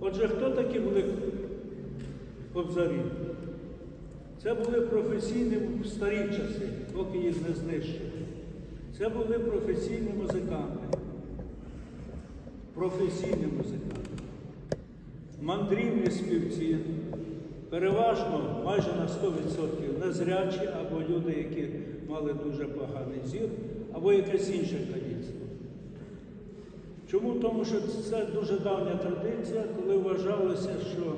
Отже, хто такі були кобзарі? Це були професійні в старі часи, поки їх не знищили. Це були професійні музиканти. Професійні музиканти. Мандрівні співці, переважно майже на 100% незрячі або люди, які мали дуже поганий зір, або якесь інше каліцтво. Чому? Тому що це дуже давня традиція, коли вважалося, що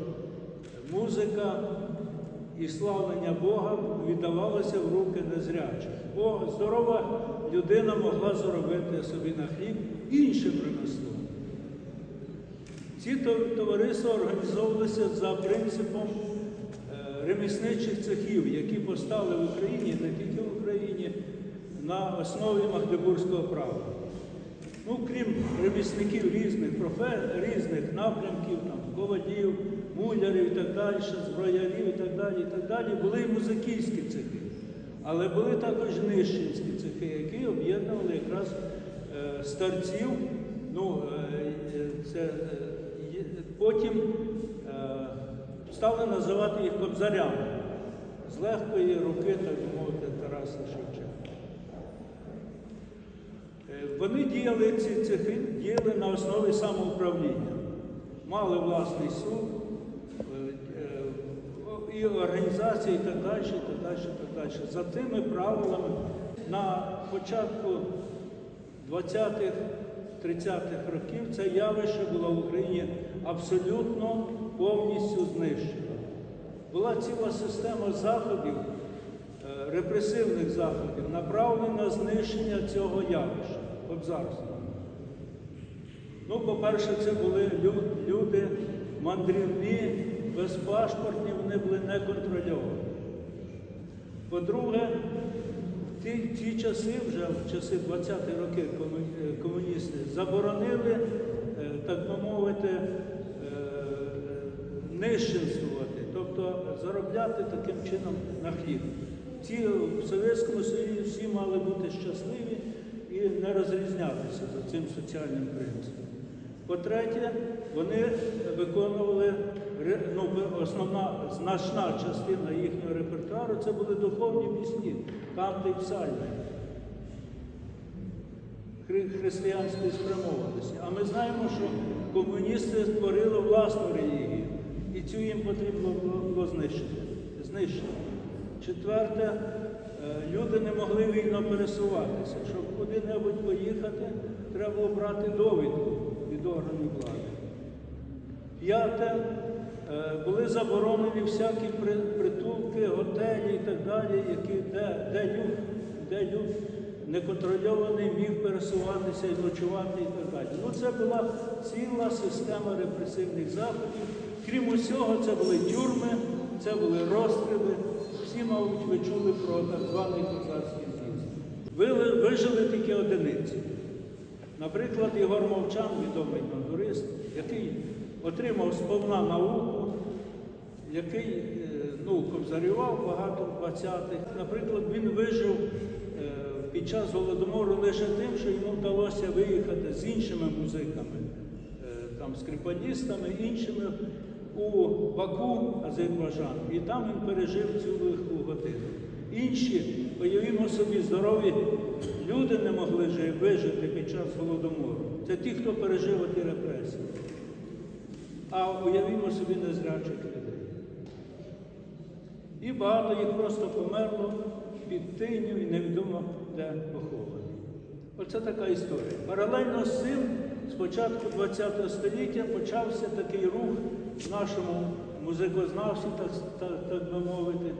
музика і славлення Бога віддавалося в руки незрячих. Бо здорова людина могла заробити собі на хліб іншим ремеслом. Ці товариства організовувалися за принципом е, ремісничих цехів, які постали в Україні, не тільки в Україні, на основі Магдебурзького права. Ну, крім ремісників різних профе... різних напрямків, там, ковадів, мулярів і так далі, зброярів і так далі, і так далі, були і музиківські цехи. Але були також нищенські цехи, які об'єднували якраз е, старців. Ну, е, е, це, е, потім е, стали називати їх кобзарями з легкої руки, так би мовити, Тараса Шевченка. Е, Вони діяли ці цехи, діяли на основі самоуправління, мали власний суд е, е, і організації, і так далі, і так далі, і так далі. За тими правилами на початку 20-х, 30-х років це явище було в Україні абсолютно повністю знищено. Була ціла система заходів, е, репресивних заходів, направлена на знищення цього явища кобзарства. Ну, по-перше, це були люди мандрівні, безпашпортні, вони були неконтрольовані. По-друге, в ті, ті часи, вже в часи 20-ті роки е, комуністи заборонили, е, так би мовити, е, нищенствувати, тобто заробляти таким чином на хліб. Ці в Совєтському Союзі всі мали бути щасливі не розрізнятися за цим соціальним принципом. По-третє, вони виконували ну, основна значна частина їхнього репертуару це були духовні пісні, канти і псальми християнської спрямованості. А ми знаємо, що комуністи створили власну релігію, і цю їм потрібно було, знищити. знищити. Четверте, люди не могли вільно пересуватися. Щоб куди-небудь поїхати, треба брати довідку від органів влади. П'яте, е, були заборонені всякі притулки, готелі і так далі, які, де, де, люд, де люд неконтрольований міг пересуватися і ночувати і так далі. Ну, це була ціла система репресивних заходів. Крім усього, це були тюрми, це були розстріли. Всі, мабуть, ви чули про так званий козацький з'їзд. Вили- Вижили тільки одиниці. Наприклад, Ігор Мовчан, відомий бандурист, який отримав сповна науку, який е, ну, кобзарював багато в 20-х. Наприклад, він вижив е, під час голодомору лише тим, що йому вдалося виїхати з іншими музиками, е, там, скрипаністами, іншими у Баку, Азербайджан. І там він пережив цю лиху годину. Інші, уявімо собі, здорові люди не могли жи- вижити під час голодомору. Це ті, хто пережив ті репресії. А уявімо собі незрячих людей. І багато їх просто померло під тиню і невідомо де поховані. Оце така історія. Паралельно з цим, з початку ХХ століття почався такий рух нашому музикознавстві, так, так, так би мовити,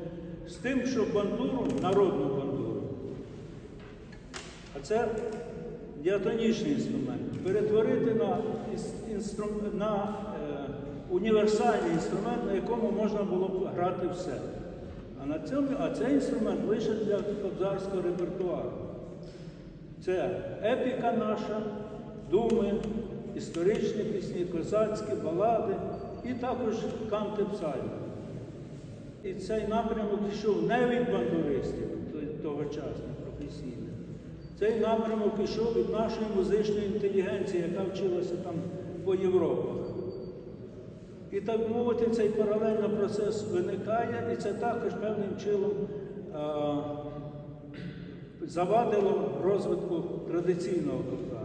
з тим, що бандуру, народну бандуру, а це діатонічний інструмент, перетворити на, інстру- на е, універсальний інструмент, на якому можна було б грати все. А, на цьому, а цей інструмент лише для кобзарського репертуару. Це епіка наша, думи, історичні пісні, козацькі, балади і також канти псальми. І цей напрямок йшов не від бандуристів тогочасних професійних. Цей напрямок йшов від нашої музичної інтелігенції, яка вчилася там по Європах. І так мовити, цей паралельно процес виникає, і це також певним чином завадило розвитку традиційного кобзарства.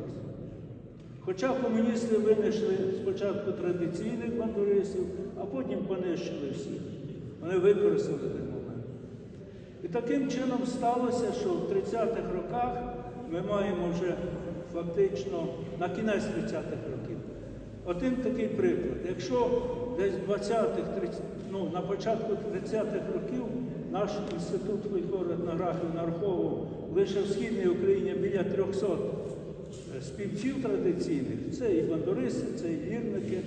Хоча комуністи винайшли спочатку традиційних бандуристів, а потім понищили всіх. Вони використали той момент. І таким чином сталося, що в 30-х роках ми маємо вже фактично на кінець 30-х років. Один такий приклад. Якщо десь 20-х, 30, ну, на початку 30-х років наш інститут фольклору етнографії нараховував лише в Східній Україні біля 300 співців традиційних, це і бандуристи, це і вірники,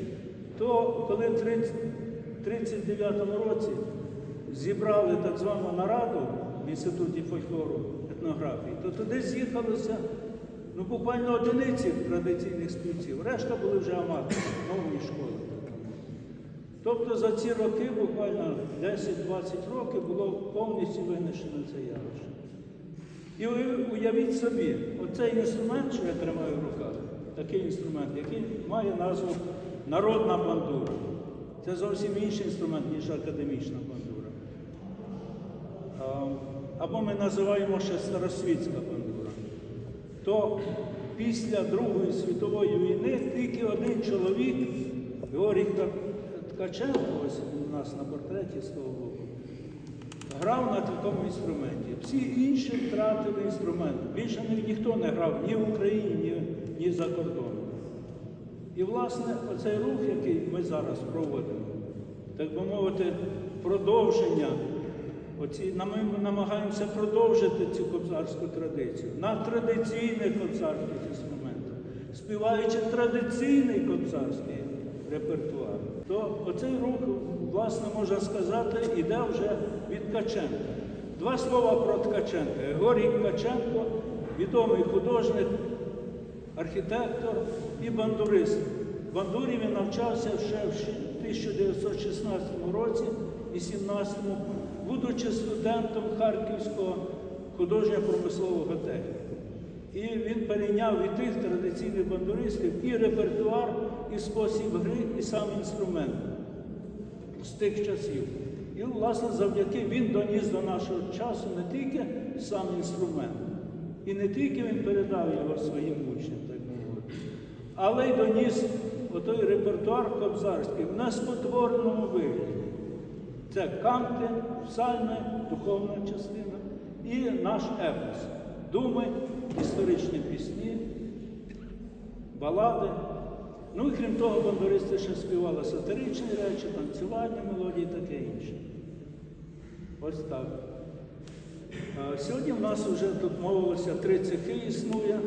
то коли в 1939 році зібрали так звану нараду в Інституті фольклору етнографії, то туди з'їхалося ну, буквально одиниці традиційних співців, решта були вже аматори, нової школи. Тобто за ці роки, буквально 10-20 років, було повністю винищено це явище. І уявіть собі, оцей інструмент, що я тримаю в руках, такий інструмент, який має назву народна бандура. Це зовсім інший інструмент, ніж академічна бандура. Або ми називаємо ще старосвітська бандура. То після Другої світової війни тільки один чоловік, Георгій Ткаченко, ось у нас на портреті з того боку, грав на такому інструменті. Всі інші втратили інструмент. Більше ніхто не грав ні в Україні, ні, ні за кордоном. І, власне, оцей рух, який ми зараз проводимо, так би мовити, продовження, оці, ми намагаємося продовжити цю кобзарську традицію на традиційних кобзарських інструментах, співаючи традиційний кобзарський репертуар, то оцей рух, власне, можна сказати, іде вже від Ткаченка. Два слова про Ткаченка. Георгій Ткаченко, відомий художник, архітектор і бандурист. В бандурі він навчався ще в 1916 році і 17-му, будучи студентом Харківського художньо-промислового техніку. І він перейняв від тих традиційних бандуристів і репертуар, і спосіб гри, і сам інструмент з тих часів. І, власне, завдяки він доніс до нашого часу не тільки сам інструмент, і не тільки він передав його своїм учням, так мовити, але й доніс отой репертуар кобзарський в неспотвореному вигляді. Це канти, псальми, духовна частина і наш епос, думи, історичні пісні, балади. Ну і крім того, бандуристи ще співали сатиричні речі, танцювальні мелодії, і таке інше. Ось так. Сьогодні в нас вже тут мовилося три цехи існує.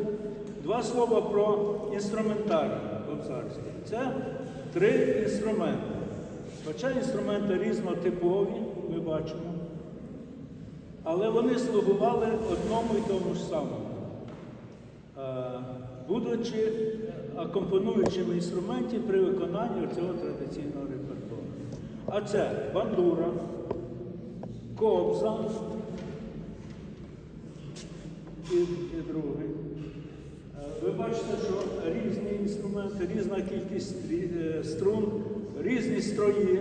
Два слова про інструментарій кобзарський. Це три інструменти. Хоча інструменти різнотипові, ми бачимо, але вони слугували одному і тому ж самому, будучи акомпонуючими інструментів при виконанні цього традиційного репертуару. А це бандура, кобза і, і другий. Е, Ви бачите, що різні інструменти, різна кількість е, струн, різні строї.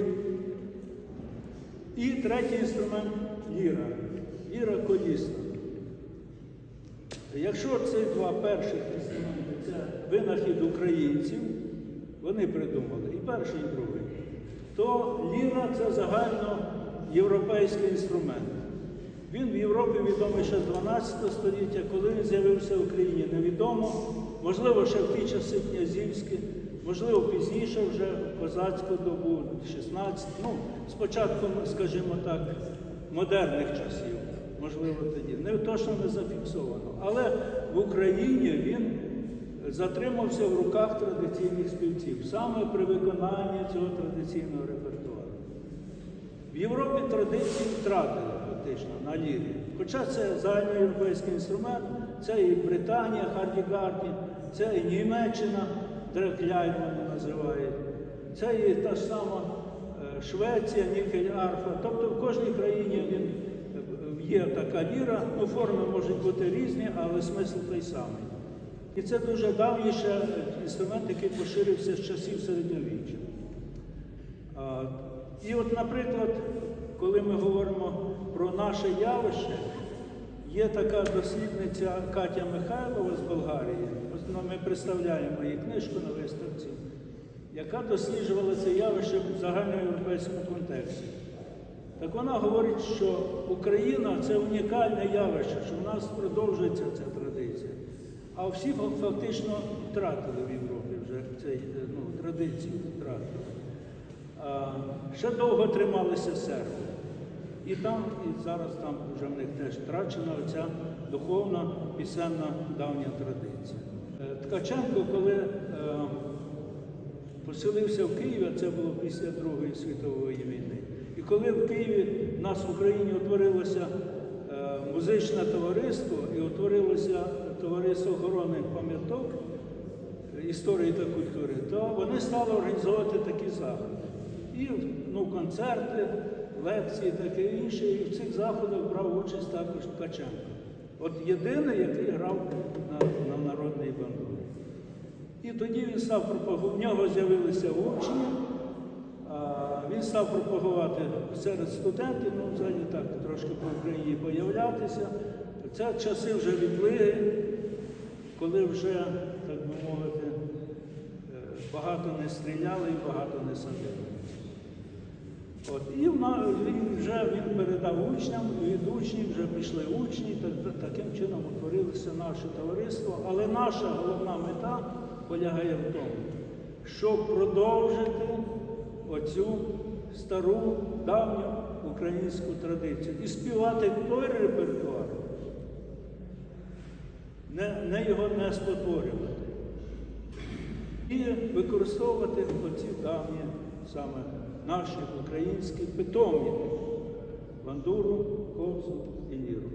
І третій інструмент ліра. Ліра колісна. Якщо ці два перших інструменти це винахід українців, вони придумали і перший, і другий, то ліра це загальноєвропейський інструмент. Він в Європі відомий ще з 12 століття, коли він з'явився в Україні, невідомо. Можливо, ще в ті часи князівські, можливо, пізніше вже козацьку добу, 16, ну, спочатку, скажімо так, модерних часів, можливо, тоді. Не точно не зафіксовано. Але в Україні він затримався в руках традиційних співців, саме при виконанні цього традиційного репертуару. В Європі традиції втратили фактично на лірі. Хоча це загальноєвропейський інструмент, це і Британія, Харді-Гарді, це і Німеччина, Дрекляйн вони називають, це і та ж сама е, Швеція, Нікель Арфа. Тобто в кожній країні він е, є така ліра, ну форми можуть бути різні, але смисл той самий. І це дуже давній інструмент, який поширився з часів середньовіччя. от, наприклад, коли ми говоримо про наше явище, є така дослідниця Катя Михайлова з Болгарії. Ну, Ми представляємо її книжку на виставці, яка досліджувала це явище в загальноєвропейському контексті. Так вона говорить, що Україна це унікальне явище, що в нас продовжується традиція. А всі фактично втратили в Європі вже цей, е, ну, традицію втратили. А, ще довго трималися серби. І там, і зараз там вже в них теж втрачена оця духовна пісенна давня традиція. Е, Ткаченко, коли е, поселився в Києві, це було після Другої світової війни. І коли в Києві в нас в Україні утворилося е, музичне товариство і утворилося товариство охорони пам'яток історії та культури, то вони стали організовувати такі заходи. І ну, концерти, лекції, таке інше. І в цих заходах брав участь також Ткаченко. От єдиний, який грав на, на народній бандурі. І тоді він став пропагувати, в нього з'явилися учні, він став пропагувати серед студентів, ну взагалі так трошки по Україні появлятися. Це часи вже відлиги, коли вже, так би мовити, е, багато не стріляли і багато не садили. От, і він вже він передав учням, від учнів вже пішли учні, так, таким чином утворилося наше товариство. Але наша головна мета полягає в тому, щоб продовжити оцю стару, давню українську традицію і співати той репертуар, не, не його не спотворювати. І використовувати оці давні саме наші українські питомі бандуру, ковзу і ліру.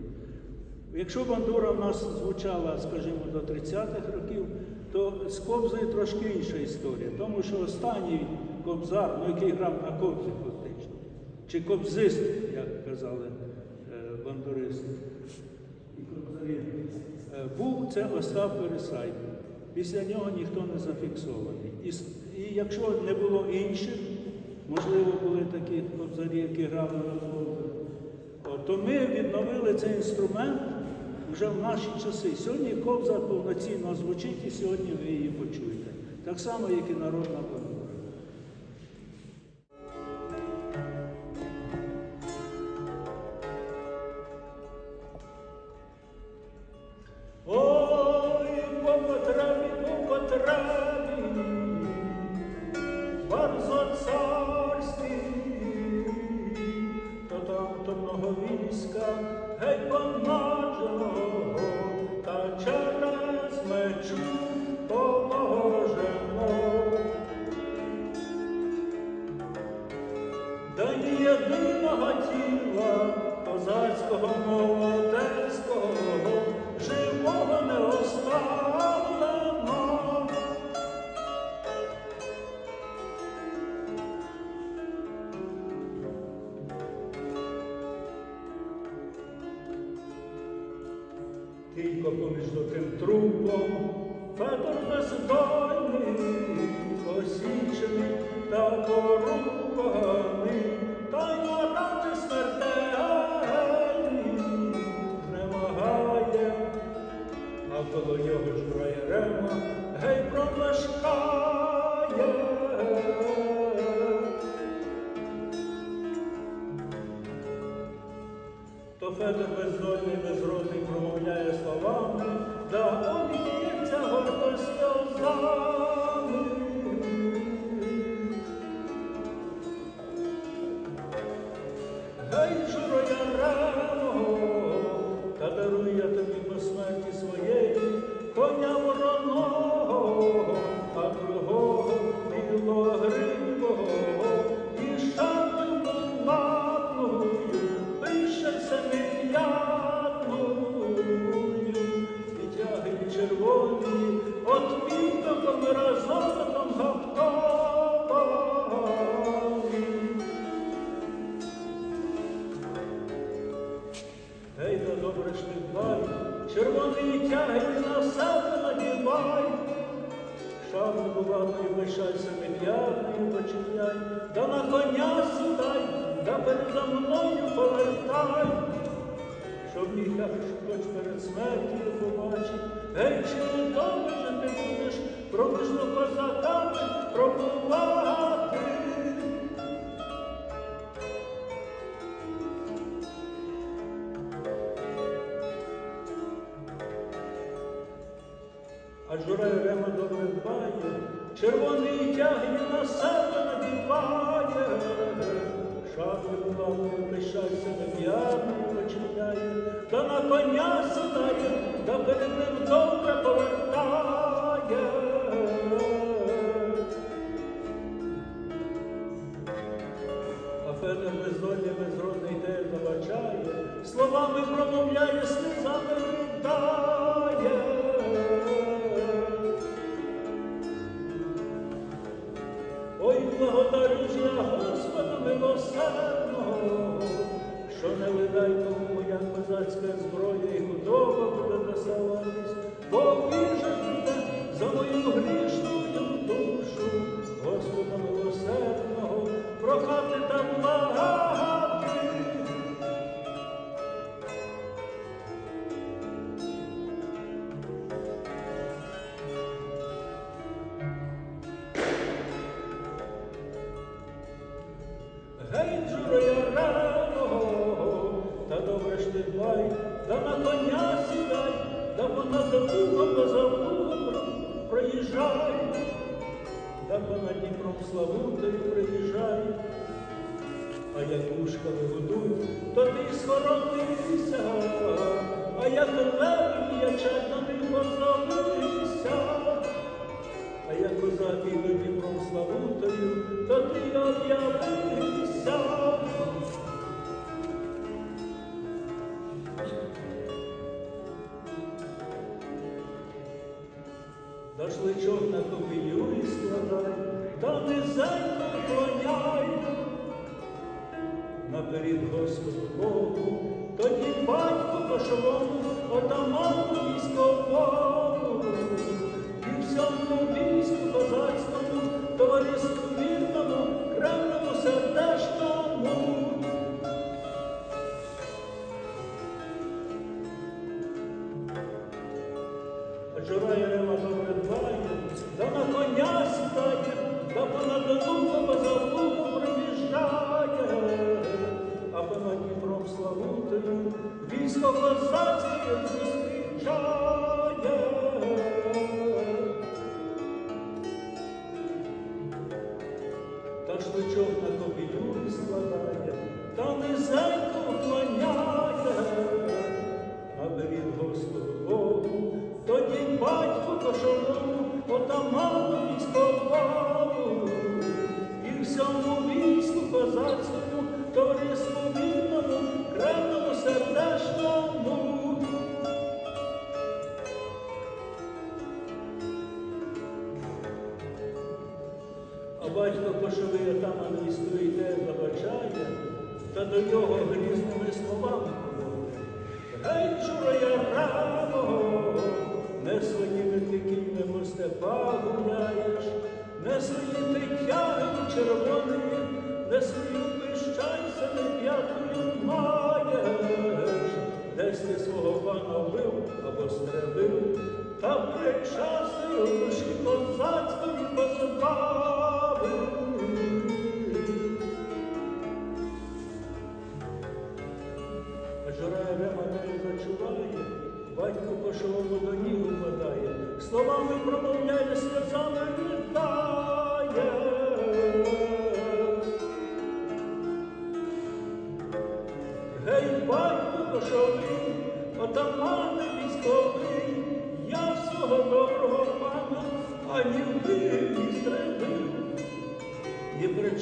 Якщо бандура в нас звучала, скажімо, до 30-х років, то з кобзою трошки інша історія, тому що останній кобзар, ну який грав на кобзі фактично, чи кобзист, як казали е, бандуристи, був це Остап Пересайко. Після нього ніхто не зафіксований. І, і якщо не було інших, можливо, були такі кобзарі, які грали на кобзі, О, то ми відновили цей інструмент вже в наші часи. Сьогодні ковза повноцінно звучить і сьогодні ви її почуєте. Так само, як і народна бандура. То Федор бездольний, безродний промовляє словами, да об'ється гордо сльозами. Булатною лишайся мільярдною починяй, да на коня сідай да передо мною повертай, щоб мій хоч перед смертю побачив, гей, чи не добре ти будеш? Проміжно козаками пробувати. А Жура Рема добре дбає, червоний тягне на себе надіває, шапки булавки блищаться нев'ярно починяє, та на коня сідає, та перед ним добре повертає. А Федор бездолі безродний те забачає, словами промовляє, схоронися, а як лев ячать, то позовися. А як козак і Дніпром Славутою, то ти об'явився. Дошличок на копію і складай, та низенько клоняй. Наперед Господу Богу, тоді батьку кошовому, отаману військовому, і всьому війську козацькому, товариству причастою душі. А жара рема не зачуває, батько пошов до ніг упадає, словами промовляє, сльозами ридає.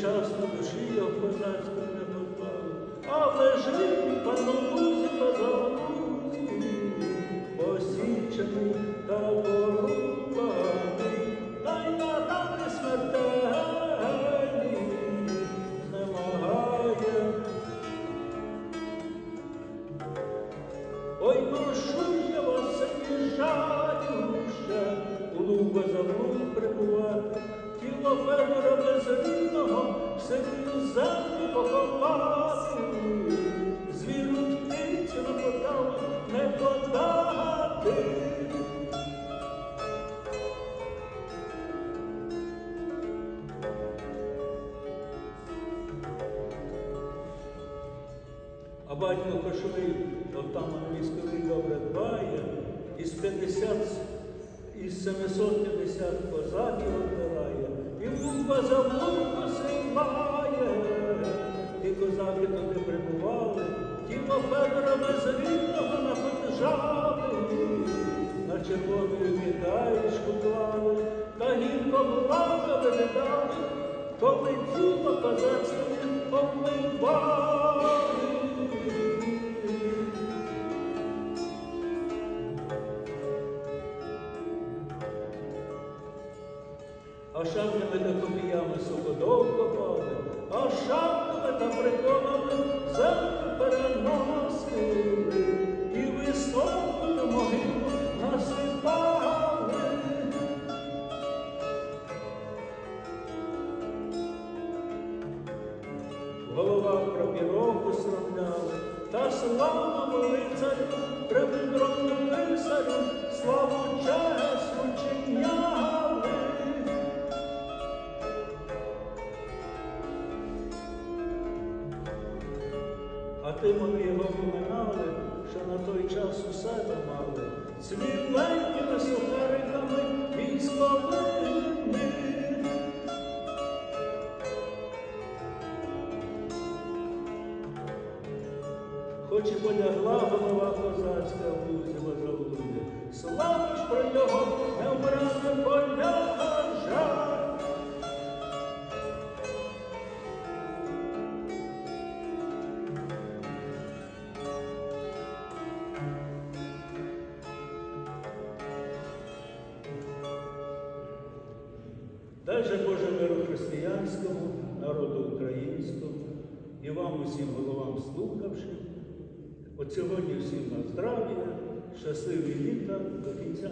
Причасно душі я козацьку не позбавив, але жив пану лузі позалузі, посічений та порубаний, та й на рани смертельні. Знемагає. Ой, прошу я вас, заїжджаю ще, у луга за луг прибувати, тіло Федора кошовий, там військовий добре дбає, із 50, із 750 козаків обирає, і лука за лука силає, і козаки туди прибували, тіло Федора безрідного наподжали, на червону медалічку клали, та гірко плакали видали, коли тіло козацьке помивали. Шаблями та копіями суходол копали, а шапками та приколами мали, сухариками сухариками військовими. Хоч і полягла голова козацька в лузі возолуді, слава ж про його не вмране поляжа. Же Боже миру християнському, народу українському і вам усім головам слухавши, от сьогодні всім на здрав'я, щасливі літа до кінця.